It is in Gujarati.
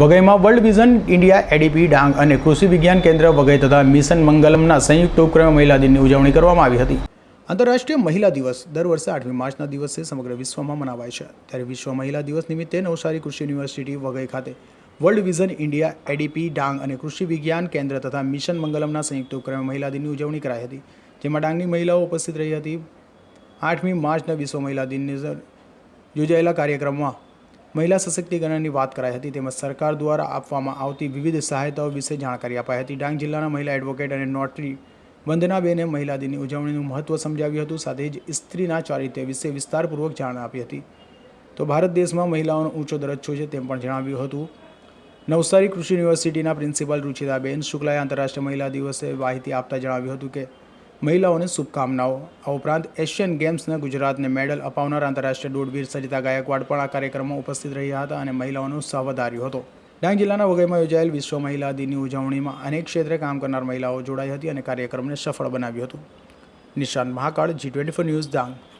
વઘઈમાં world vision India, ADP, Dang અને કૃષિ વિજ્ઞાન કેન્દ્ર વઘઈ તથા મિશન મંગલમના સંયુક્ત ઉપક્રમે મહિલા દિનની ઉજવણી કરવામાં આવી હતી. આંતરરાષ્ટ્રીય મહિલા દિવસ દર વર્ષે આઠમી માર્ચના દિવસે સમગ્ર વિશ્વમાં મનાવાય છે. ત્યારે વિશ્વ મહિલા દિવસ નિમિત્તે નવસારી કૃષિ યુનિવર્સિટી, વઘઈ ખાતે world vision India, ADP, Dang અને કૃષિ વિજ્ઞાન કેન્દ્ર તથા મિશન મંગલમના સંયુક્ત ઉપક્રમે મહિલા દિનની ઉજવણી કરાઈ હતી. જેમાં ડાંગની મહિલાઓ ઉપસ્થિત રહી હતી. આઠમી માર્ચના વિશ્વ મહિલા દિનની યોજાયેલા કાર્યક્રમમાં મહિલા સશક્તિકરણની વાત કરાઈ હતી. તેમજ સરકાર દ્વારા આપવામાં આવતી વિવિધ સહાયતાઓ વિશે જાણકારી અપાઈ હતી. ડાંગ જિલ્લાના મહિલા એડવોકેટ અને નોટરી વંદનાબેને મહિલા દિનની ઉજવણીનું મહત્ત્વ સમજાવ્યું હતું. સાથે જ સ્ત્રીના ચારિત્ર્ય વિશે વિસ્તારપૂર્વક જાણ આપી હતી. તો ભારત દેશમાં મહિલાઓનો ઊંચો દરજ્જો છે તેમ પણ જણાવ્યું હતું. નવસારી કૃષિ યુનિવર્સિટીના પ્રિન્સિપાલ રુચિતાબેન શુક્લાએ આંતરરાષ્ટ્રીય મહિલા દિવસે માહિતી આપતા જણાવ્યું હતું કે મહિલાઓને શુભકામનાઓ. આ ઉપરાંત એશિયન ગેમ્સના ગુજરાતને મેડલ અપાવનાર આંતરરાષ્ટ્રીય દોડવીર સરિતા ગાયકવાડ પણ આ કાર્યક્રમમાં ઉપસ્થિત રહ્યા હતા અને મહિલાઓનો ઉત્સાહ હતો. ડાંગ જિલ્લાના વઘઈમાં યોજાયેલ વિશ્વ મહિલા દિનની ઉજવણીમાં અનેક ક્ષેત્રે કામ કરનાર મહિલાઓ જોડાઈ હતી અને કાર્યક્રમને સફળ બનાવ્યું હતું. Nishan Mahakal, G twenty four news, Dang.